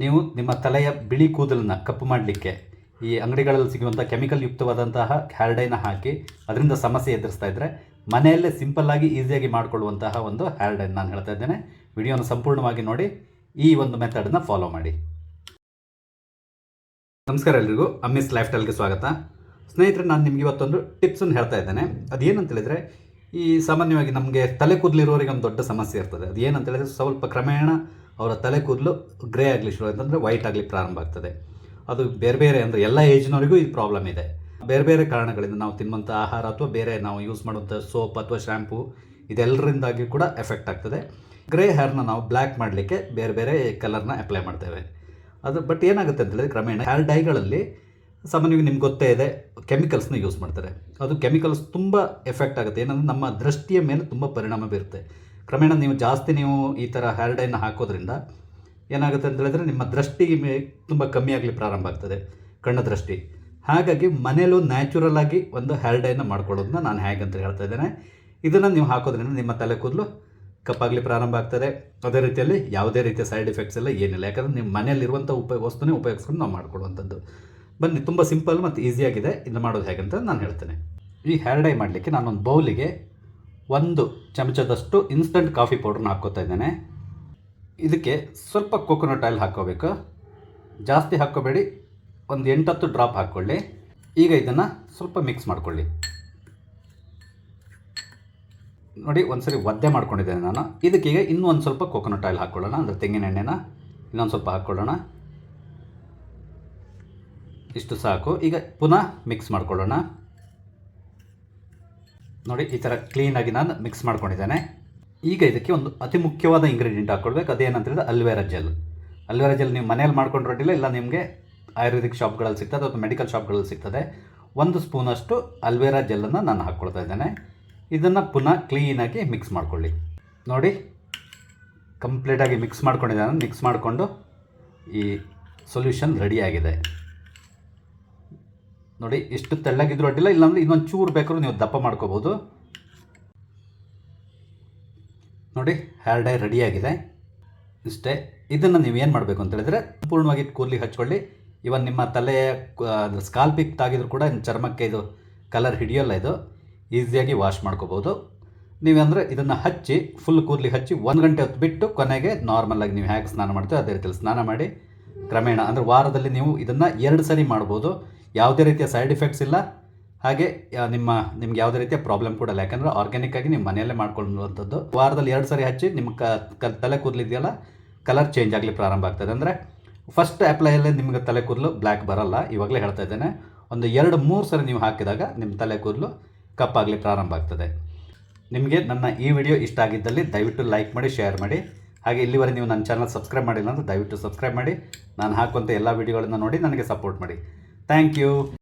ನೀವು ನಿಮ್ಮ ತಲೆಯ ಬಿಳಿ ಕೂದಲನ್ನು ಕಪ್ಪು ಮಾಡಲಿಕ್ಕೆ ಈ ಅಂಗಡಿಗಳಲ್ಲಿ ಸಿಗುವಂಥ ಕೆಮಿಕಲ್ ಯುಕ್ತವಾದಂತಹ ಹ್ಯಾರ್ಡೈನ ಹಾಕಿ ಅದರಿಂದ ಸಮಸ್ಯೆ ಎದುರಿಸ್ತಾ ಇದ್ದರೆ ಮನೆಯಲ್ಲೇ ಸಿಂಪಲ್ಲಾಗಿ ಈಸಿಯಾಗಿ ಮಾಡಿಕೊಳ್ಳುವಂತಹ ಒಂದು ಹ್ಯಾರ್ಡೈನ್ ಡೈನ್ ನಾನು ಹೇಳ್ತಾ ಇದ್ದೇನೆ. ವಿಡಿಯೋನ ಸಂಪೂರ್ಣವಾಗಿ ನೋಡಿ, ಈ ಒಂದು ಮೆಥಡನ್ನು ಫಾಲೋ ಮಾಡಿ. ನಮಸ್ಕಾರ ಎಲ್ರಿಗೂ, ಅಮ್ಮಿಸ್ ಲೈಫ್ ಸ್ಟೈಲ್ಗೆ ಸ್ವಾಗತ. ಸ್ನೇಹಿತರೆ, ನಾನು ನಿಮ್ಗೆ ಇವತ್ತೊಂದು ಟಿಪ್ಸನ್ನು ಹೇಳ್ತಾ ಇದ್ದೇನೆ. ಅದೇನಂತ ಹೇಳಿದರೆ, ಈ ಸಾಮಾನ್ಯವಾಗಿ ನಮಗೆ ತಲೆ ಕೂದಲಿರೋರಿಗೆ ಒಂದು ದೊಡ್ಡ ಸಮಸ್ಯೆ ಇರ್ತದೆ. ಅದು ಏನಂತ ಹೇಳಿದ್ರೆ, ಸ್ವಲ್ಪ ಕ್ರಮೇಣ ಅವರ ತಲೆ ಕೂದಲು ಗ್ರೇ ಆಗಲಿ ಶುರು ಅಂತಂದರೆ ವೈಟ್ ಆಗಲಿ ಪ್ರಾರಂಭ ಆಗ್ತದೆ. ಅದು ಬೇರೆ ಬೇರೆ ಅಂದರೆ ಎಲ್ಲ ಏಜ್ನವರಿಗೂ ಈ ಪ್ರಾಬ್ಲಮ್ ಇದೆ. ಬೇರೆ ಬೇರೆ ಕಾರಣಗಳಿಂದ ನಾವು ತಿನ್ನುವಂಥ ಆಹಾರ ಅಥವಾ ಬೇರೆ ನಾವು ಯೂಸ್ ಮಾಡುವಂಥ ಸೋಪ್ ಅಥವಾ ಶ್ಯಾಂಪು ಇದೆಲ್ಲರಿಂದಾಗಿ ಕೂಡ ಎಫೆಕ್ಟ್ ಆಗ್ತದೆ. ಗ್ರೇ ಹೇರ್ನ ನಾವು ಬ್ಲ್ಯಾಕ್ ಮಾಡಲಿಕ್ಕೆ ಬೇರೆ ಬೇರೆ ಕಲರ್ನ ಅಪ್ಲೈ ಮಾಡ್ತೇವೆ. ಅದು ಬಟ್ ಏನಾಗುತ್ತೆ ಅಂತ ಹೇಳಿದ್ರೆ ಕ್ರಮೇಣ ಹೇರ್ ಡೈಗಳಲ್ಲಿ ಸಾಮಾನ್ಯವಾಗಿ ನಿಮ್ಗೆ ಗೊತ್ತೇ ಇದೆ ಕೆಮಿಕಲ್ಸ್ನ ಯೂಸ್ ಮಾಡ್ತಾರೆ. ಅದು ಕೆಮಿಕಲ್ಸ್ ತುಂಬ ಎಫೆಕ್ಟ್ ಆಗುತ್ತೆ. ಏನಂದರೆ ನಮ್ಮ ದೃಷ್ಟಿಯ ಮೇಲೆ ತುಂಬ ಪರಿಣಾಮ ಬೀರುತ್ತೆ. ಕ್ರಮೇಣ ನೀವು ಜಾಸ್ತಿ ನೀವು ಈ ಥರ ಹೇರ್ ಡೈನ ಹಾಕೋದ್ರಿಂದ ಏನಾಗುತ್ತೆ ಅಂತ ಹೇಳಿದ್ರೆ ನಿಮ್ಮ ದೃಷ್ಟಿ ತುಂಬ ಕಮ್ಮಿ ಆಗಲಿ ಪ್ರಾರಂಭ ಆಗ್ತದೆ, ಕಣ್ಣು ದೃಷ್ಟಿ. ಹಾಗಾಗಿ ಮನೇಲೂ ನ್ಯಾಚುರಲ್ ಆಗಿ ಒಂದು ಹ್ಯಾರ್ಡೈನ ಡೈನ ಮಾಡ್ಕೊಳ್ಳೋದನ್ನ ನಾನು ಹೇಗಂತ ಹೇಳ್ತಾ ಇದ್ದೇನೆ. ಇದನ್ನು ನೀವು ಹಾಕೋದ್ರಿಂದ ನಿಮ್ಮ ತಲೆ ಕೂದಲು ಕಪ್ಪಾಗಲಿ ಪ್ರಾರಂಭ ಆಗ್ತದೆ. ಅದೇ ರೀತಿಯಲ್ಲಿ ಯಾವುದೇ ರೀತಿಯ ಸೈಡ್ ಎಫೆಕ್ಟ್ಸ್ ಎಲ್ಲ ಏನಿಲ್ಲ. ಯಾಕಂದರೆ ನಿಮ್ಮ ಮನೆಯಲ್ಲಿರುವಂಥ ಉಪ, ವಸ್ತುನೇ ಉಪಯೋಗಿಸ್ಕೊಂಡು ನಾವು ಮಾಡ್ಕೊಳ್ಳುವಂಥದ್ದು. ಬನ್ನಿ, ತುಂಬ ಸಿಂಪಲ್ ಮತ್ತು ಈಸಿಯಾಗಿದೆ ಇದನ್ನು ಮಾಡೋದು ಹೇಗಂತ ನಾನು ಹೇಳ್ತೇನೆ. ಈ ಹ್ಯಾರ್ಡೈ ಮಾಡಲಿಕ್ಕೆ ನಾನೊಂದು ಬೌಲಿಗೆ ಒಂದು ಚಮಚದಷ್ಟು ಇನ್ಸ್ಟಂಟ್ ಕಾಫಿ ಪೌಡ್ರನ್ನ ಹಾಕ್ಕೋತಾ ಇದ್ದೇನೆ. ಇದಕ್ಕೆ ಸ್ವಲ್ಪ ಕೋಕೋನಟ್ ಆಯಿಲ್ ಹಾಕ್ಕೋಬೇಕು. ಜಾಸ್ತಿ ಹಾಕ್ಕೋಬೇಡಿ. ಒಂದು ಎಂಟತ್ತು ಡ್ರಾಪ್ ಹಾಕ್ಕೊಳ್ಳಿ. ಈಗ ಇದನ್ನು ಸ್ವಲ್ಪ ಮಿಕ್ಸ್ ಮಾಡ್ಕೊಳ್ಳಿ. ನೋಡಿ, ಒಂದ್ಸರಿ ಒದ್ದೆ ಮಾಡ್ಕೊಂಡಿದ್ದೇನೆ ನಾನು. ಇದಕ್ಕೀಗ ಇನ್ನೂ ಒಂದು ಸ್ವಲ್ಪ ಕೋಕೋನಟ್ ಆಯಿಲ್ ಹಾಕ್ಕೊಳ್ಳೋಣ. ಅಂದರೆ ತೆಂಗಿನ ಎಣ್ಣೆನ ಇನ್ನೊಂದು ಸ್ವಲ್ಪ ಹಾಕ್ಕೊಳ್ಳೋಣ. ಇಷ್ಟು ಸಾಕು. ಈಗ ಪುನಃ ಮಿಕ್ಸ್ ಮಾಡ್ಕೊಳ್ಳೋಣ. ನೋಡಿ, ಈ ಥರ ಕ್ಲೀನಾಗಿ ನಾನು ಮಿಕ್ಸ್ ಮಾಡ್ಕೊಂಡಿದ್ದೇನೆ. ಈಗ ಇದಕ್ಕೆ ಒಂದು ಅತಿ ಮುಖ್ಯವಾದ ಇಂಗ್ರೀಡಿಯೆಂಟ್ ಹಾಕ್ಕೊಳ್ಬೇಕು ಅದೇನಂತಂದರೆ aloe vera gel aloe vera gel ನೀವು ಮನೇಲಿ ಮಾಡ್ಕೊಂಡಿರೋದಿಲ್ಲ ಇಲ್ಲ ನಿಮಗೆ ಆಯುರ್ವೇದಿಕ್ ಶಾಪ್ಗಳಲ್ಲಿ ಸಿಗ್ತದೆ ಅಥವಾ ಮೆಡಿಕಲ್ ಶಾಪ್ಗಳಲ್ಲಿ ಸಿಗ್ತದೆ. ಒಂದು ಸ್ಪೂನಷ್ಟು ಅಲ್ವೇರಾ ಜೆಲ್ಲನ್ನು ನಾನು ಹಾಕ್ಕೊಳ್ತಾ ಇದ್ದೇನೆ. ಇದನ್ನು ಪುನಃ ಕ್ಲೀನಾಗಿ ಮಿಕ್ಸ್ ಮಾಡ್ಕೊಳ್ಳಿ. ನೋಡಿ ಕಂಪ್ಲೀಟಾಗಿ ಮಿಕ್ಸ್ ಮಾಡ್ಕೊಂಡಿದ್ದಾನೆ. ಮಿಕ್ಸ್ ಮಾಡಿಕೊಂಡು ಈ ಸೊಲ್ಯೂಷನ್ ರೆಡಿಯಾಗಿದೆ ನೋಡಿ ಇಷ್ಟು ತೆಳ್ಳಗಿದ್ರು ಅಡ್ಡಿಲ್ಲ, ಇಲ್ಲಾಂದರೆ ಇನ್ನೊಂದು ಚೂರು ಬೇಕಾದ್ರೂ ನೀವು ದಪ್ಪ ಮಾಡ್ಕೋಬೋದು ನೋಡಿ ಹೇರ್ ಡೈ ರೆಡಿಯಾಗಿದೆ ಇಷ್ಟೇ, ಇದನ್ನು ನೀವು ಏನು ಮಾಡಬೇಕು ಅಂತ ಹೇಳಿದ್ರೆ, ಸಂಪೂರ್ಣವಾಗಿ ಕೂದಲಿಗೆ ಹಚ್ಕೊಳ್ಳಿ. ಇವನ್ ನಿಮ್ಮ ತಲೆ ಸ್ಕಾಲ್ಪಿಗೆ ತಾಗಿದ್ರು ಕೂಡ ಚರ್ಮಕ್ಕೆ ಇದು ಕಲರ್ ಹಿಡಿಯೋಲ್ಲ ಇದು ಈಸಿಯಾಗಿ ವಾಶ್ ಮಾಡ್ಕೋಬೋದು ನೀವಂದರೆ ಇದನ್ನು ಹಚ್ಚಿ ಫುಲ್ ಕೂದಲಿಗೆ ಹಚ್ಚಿ, ಒಂದು ಗಂಟೆ ಹೊತ್ತು ಬಿಟ್ಟು ಕೊನೆಗೆ ನಾರ್ಮಲಾಗಿ ನೀವು ಹೇಗೆ ಸ್ನಾನ ಮಾಡ್ತೀವಿ ಅದೇ ರೀತಿಯಲ್ಲಿ ಸ್ನಾನ ಮಾಡಿ, ಕ್ರಮೇಣ ಅಂದರೆ ವಾರದಲ್ಲಿ ನೀವು ಇದನ್ನು ಎರಡು ಸರಿ ಮಾಡ್ಬೋದು. ಯಾವುದೇ ರೀತಿಯ ಸೈಡ್ ಎಫೆಕ್ಟ್ಸ್ ಇಲ್ಲ. ಹಾಗೆ ನಿಮ್ಮ, ನಿಮ್ಗೆ ಯಾವುದೇ ರೀತಿಯ ಪ್ರಾಬ್ಲಮ್ ಕೂಡ ಇಲ್ಲ. ಯಾಕಂದರೆ ಆರ್ಗ್ಯಾನಿಕ್ ಆಗಿ ನಿಮ್ಮ ಮನೆಯಲ್ಲೇ ಮಾಡ್ಕೊಳ್ಳುವಂಥದ್ದು. ವಾರದಲ್ಲಿ ಎರಡು ಸರಿ ಹಚ್ಚಿ ನಿಮ್ಮ ಕ, ಕ- ತಲೆ ಕೂದಲಿದೆಯಲ್ಲ ಕಲರ್ ಚೇಂಜ್ ಆಗಲಿ ಪ್ರಾರಂಭ ಆಗ್ತದೆ. ಅಂದರೆ ಫಸ್ಟ್ ಅಪ್ಲೈಯಲ್ಲೇ ನಿಮಗೆ ತಲೆ ಕೂದಲು ಬ್ಲ್ಯಾಕ್ ಬರಲ್ಲ. ಇವಾಗಲೇ ಹೇಳ್ತಾ ಇದ್ದೇನೆ. ಒಂದು ಎರಡು, ಮೂರು ಸರಿ ನೀವು ಹಾಕಿದಾಗ ನಿಮ್ಮ ತಲೆ ಕೂದಲು ಕಪ್ಪಾಗಲಿ ಪ್ರಾರಂಭ ಆಗ್ತದೆ. ನಿಮಗೆ ನನ್ನ ಈ ವಿಡಿಯೋ ಇಷ್ಟ ಆಗಿದ್ದಲ್ಲಿ ದಯವಿಟ್ಟು ಲೈಕ್ ಮಾಡಿ ಶೇರ್ ಮಾಡಿ. ಹಾಗೆ ಇಲ್ಲಿವರೆಗೆ ನೀವು ನನ್ನ ಚಾನಲ್ ಸಬ್ಸ್ಕ್ರೈಬ್ ಮಾಡಿಲ್ಲ ಅಂದರೆ ದಯವಿಟ್ಟು ಸಬ್ಸ್ಕ್ರೈಬ್ ಮಾಡಿ. ನಾನು ಹಾಕುವಂಥ ಎಲ್ಲ ವಿಡಿಯೋಗಳನ್ನು ನೋಡಿ ನನಗೆ ಸಪೋರ್ಟ್ ಮಾಡಿ. Thank you.